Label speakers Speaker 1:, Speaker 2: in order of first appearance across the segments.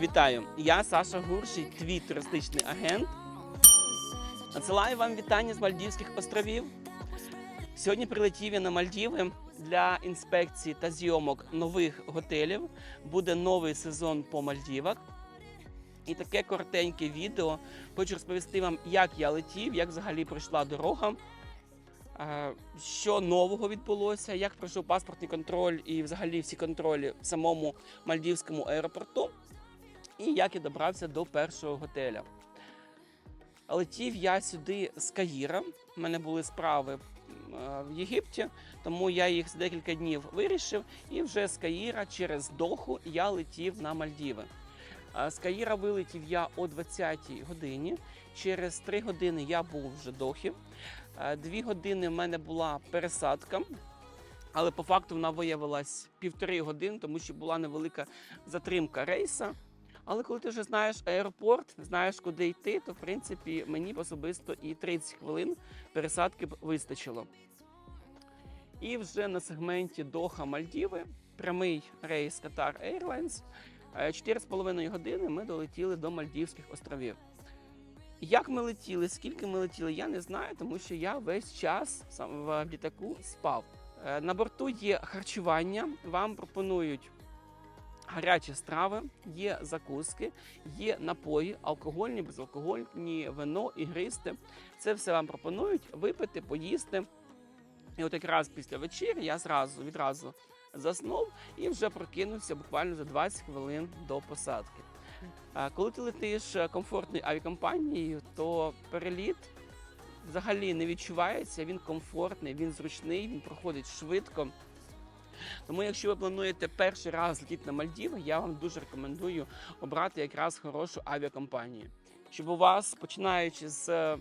Speaker 1: Вітаю! Я Саша Гурший, твій туристичний агент. Надсилаю вам вітання з Мальдівських островів. Сьогодні прилетів я на Мальдіви для інспекції та зйомок нових готелів. Буде новий сезон по Мальдівах. І таке коротеньке відео. Хочу розповісти вам, як я летів, як взагалі пройшла дорога, е, що нового відбулося, як пройшов паспортний контроль і взагалі всі контролі в самому Мальдівському аеропорту, і як я добрався до першого готеля. Летів я сюди з Каїра. У мене були справи е, в Єгипті, тому я їх за декілька днів вирішив. І вже з Каїра через Доху я летів на Мальдіви. З Каїра вилетів я о 20-й годині. Через 3 години я був вже Дохі. Е, Дві години в мене була пересадка. Але по факту вона виявилась півтори години, тому що була невелика затримка рейса. Але коли ти вже знаєш аеропорт, знаєш, куди йти, то в принципі мені особисто і 30 хвилин пересадки б вистачило. І вже на сегменті Доха Мальдіви, прямий рейс Qatar Airlines, е, 4,5 години ми долетіли до Мальдівських островів. Як ми летіли, скільки ми летіли, я не знаю, тому що я весь час в літаку спав. Е, На борту є харчування, вам пропонують гарячі страви, є закуски, є напої, алкогольні, безалкогольні, вино, ігристи. Це все вам пропонують випити, поїсти. І от якраз після вечері я зразу відразу заснув і вже прокинувся буквально за 20 хвилин до посадки. Коли ти летиш комфортною авіакомпанією, то переліт взагалі не відчувається. Він комфортний, він зручний, він проходить швидко. Тому, якщо ви плануєте перший раз летіти на Мальдіви, я вам дуже рекомендую обрати якраз хорошу авіакомпанію, щоб у вас, починаючи з е,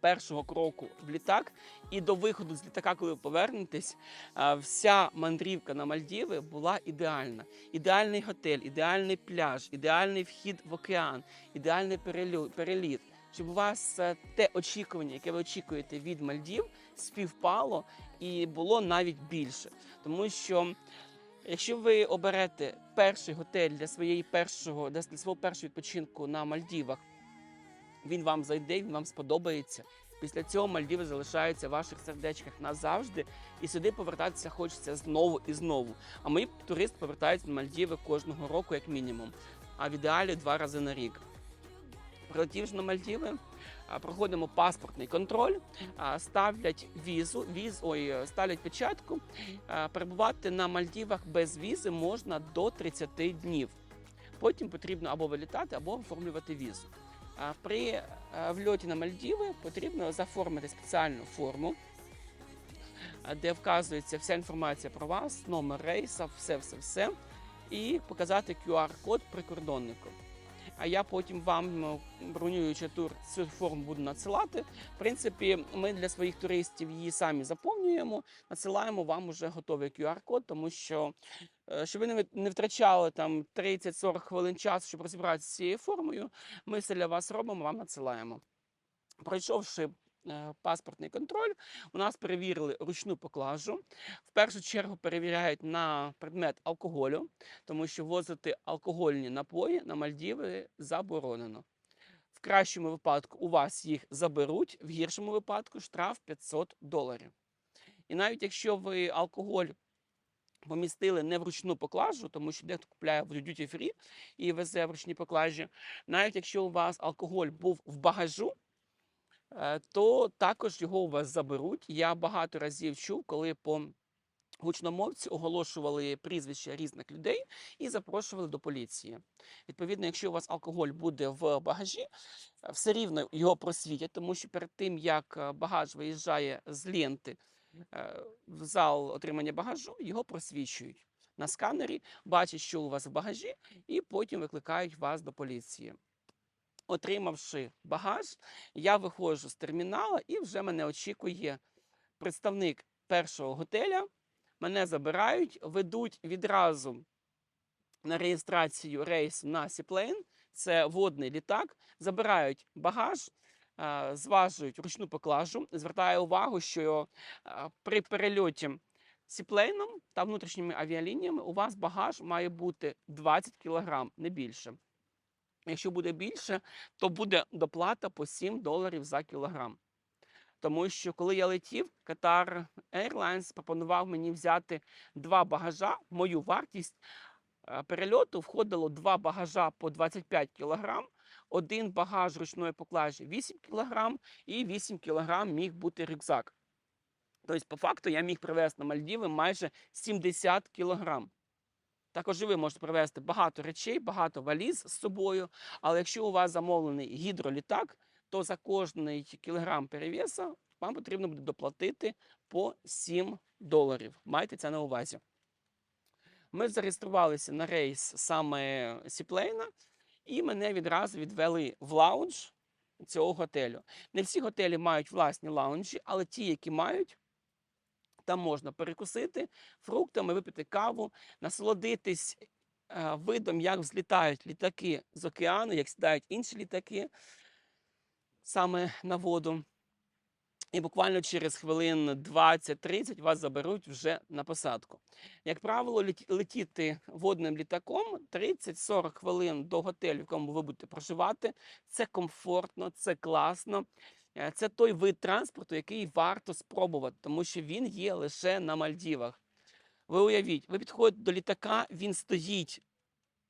Speaker 1: першого кроку в літак і до виходу з літака, коли ви повернетесь, е, вся мандрівка на Мальдіви була ідеальна. Ідеальний готель, ідеальний пляж, ідеальний вхід в океан, ідеальний переліт. Щоб у вас е, те очікування, яке ви очікуєте від Мальдів, співпало і було навіть більше. Тому що якщо ви оберете перший готель для своєї першого для свого першого відпочинку на Мальдівах, він вам зайде, він вам сподобається. Після цього Мальдіви залишаються в ваших сердечках назавжди, і сюди повертатися хочеться знову і знову. А мої туристи повертаються на Мальдіви кожного року, як мінімум, а в ідеалі два рази на рік. Прилетівши на Мальдіви, проходимо паспортний контроль, ставлять візу, віз, ой, ставлять печатку. Перебувати на Мальдівах без візи можна до 30 днів. Потім потрібно або вилітати, або оформлювати візу. При вльоті на Мальдіви потрібно заформити спеціальну форму, де вказується вся інформація про вас, номер рейса, все-все-все, і показати QR-код прикордоннику. А я потім вам, ну, бронюючи тур, цю форму буду надсилати. В принципі, ми для своїх туристів її самі заповнюємо, надсилаємо вам уже готовий QR-код, тому що е, щоб ви не втрачали там 30-40 хвилин часу, щоб розібратися з цією формою, ми все для вас робимо, вам надсилаємо. Пройшовши е, паспортний контроль, у нас перевірили ручну поклажу. В першу чергу перевіряють на предмет алкоголю, тому що возити алкогольні напої на Мальдіви заборонено. В кращому випадку у вас їх заберуть, в гіршому випадку штраф 500 доларів. І навіть якщо ви алкоголь помістили не в ручну поклажу, тому що дехто купляє в duty free і везе в ручній поклажі, навіть якщо у вас алкоголь був в багажу, е, то також його у вас заберуть. Я багато разів чув, коли по гучномовці оголошували прізвища різних людей і запрошували до поліції. Відповідно, якщо у вас алкоголь буде в багажі, е, все рівно його просвітять, тому що перед тим як е, багаж виїжджає з ленти е, в зал отримання багажу, його просвічують. На сканері бачать, що у вас в багажі, і потім викликають вас до поліції. Отримавши багаж, я виходжу з термінала і вже мене очікує представник першого готеля. Мене забирають, ведуть відразу на реєстрацію рейсу на Сіплейн. Це водний літак. Забирають багаж, зважують ручну поклажу. Звертаю увагу, що при перельоті Сіплейном та внутрішніми авіалініями у вас багаж має бути 20 кг, не більше. Якщо буде більше, то буде доплата по 7 доларів за кілограм. Тому що коли я летів, Qatar Airlines пропонував мені взяти два багажа. Мою вартість е, перельоту входило два багажа по 25 кг, один багаж ручної поклажі 8 кг і 8 кг міг бути рюкзак. Тобто, по факту, я міг привезти на Мальдіви майже 70 кг. Також ви можете привезти багато речей, багато валіз з собою. Але якщо у вас замовлений гідролітак, то за кожний кілограм перевеса вам потрібно буде доплатити по 7 доларів. Майте це на увазі. Ми зареєструвалися на рейс саме Сіплейна, і мене відразу відвели в лаунж цього готелю. Не всі готелі мають власні лаунжі, але ті, які мають, там можна перекусити фруктами, випити каву, насолодитись е, видом, як взлітають літаки з океану, як сідають інші літаки саме на воду. І буквально через хвилин 20-30 вас заберуть вже на посадку. Як правило, летіти водним літаком 30-40 хвилин до готелю, в якому ви будете проживати. Це комфортно, це класно. Е, Це той вид транспорту, який варто спробувати, тому що він є лише на Мальдівах. Ви уявіть, ви підходите до літака, він стоїть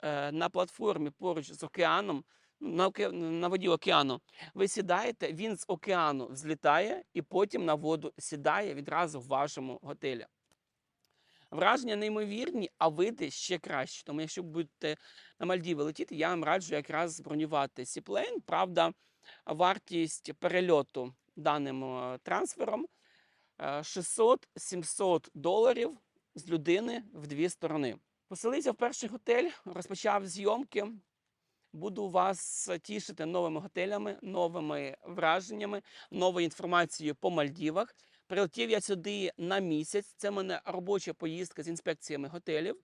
Speaker 1: е, на платформі поруч з океаном, ну, на, оке- на воді океану. Ви сідаєте, він з океану взлітає і потім на воду сідає відразу в вашому готелі. Враження неймовірні, а види ще краще. Тому якщо будете на Мальдіви летіти, я вам раджу якраз бронювати Сіплейн. Правда, вартість перельоту даним е, трансфером е, 600-700 доларів з людини в дві сторони. Поселився в перший готель, розпочав зйомки. Буду вас тішити новими готелями, новими враженнями, новою інформацією по Мальдівах. Прилетів я сюди на місяць. Це в мене робоча поїздка з інспекціями готелів.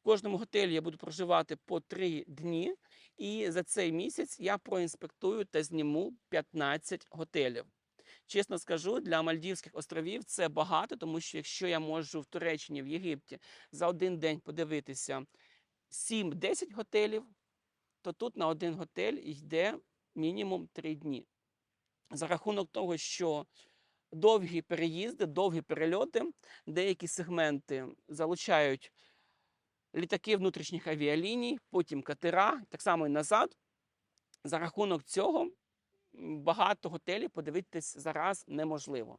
Speaker 1: В кожному готелі я буду проживати по три дні, і за цей місяць я проінспектую та зніму 15 готелів. Чесно скажу, для Мальдівських островів це багато, тому що якщо я можу в Туреччині, в Єгипті за один день подивитися 7-10 готелів, то тут на один готель йде мінімум 3 дні. За рахунок того, що довгі переїзди, довгі перельоти, деякі сегменти залучають літаки внутрішніх авіаліній, потім катера, так само і назад. За рахунок цього багато готелів подивитись зараз неможливо.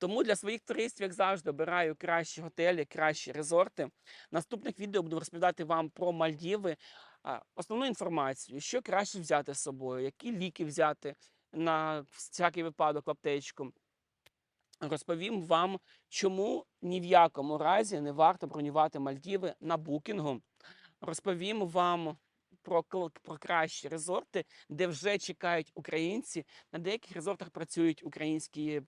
Speaker 1: Тому для своїх туристів, як завжди, обираю кращі готелі, кращі резорти. Наступних відео буду розповідати вам про Мальдіви, основну інформацію, що краще взяти з собою, які ліки взяти на всякий випадок в аптечку. Розповім вам, чому ні в якому разі не варто бронювати Мальдіви на букінгу. Розповім вам про, про кращі резорти, де вже чекають українці. На деяких резортах працюють український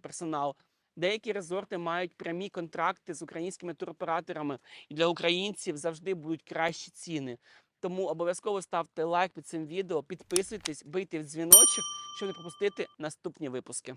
Speaker 1: персонал. Деякі резорти мають прямі контракти з українськими туроператорами, і для українців завжди будуть кращі ціни. Тому обов'язково ставте лайк під цим відео, підписуйтесь, бийте в дзвіночок, щоб не пропустити наступні випуски.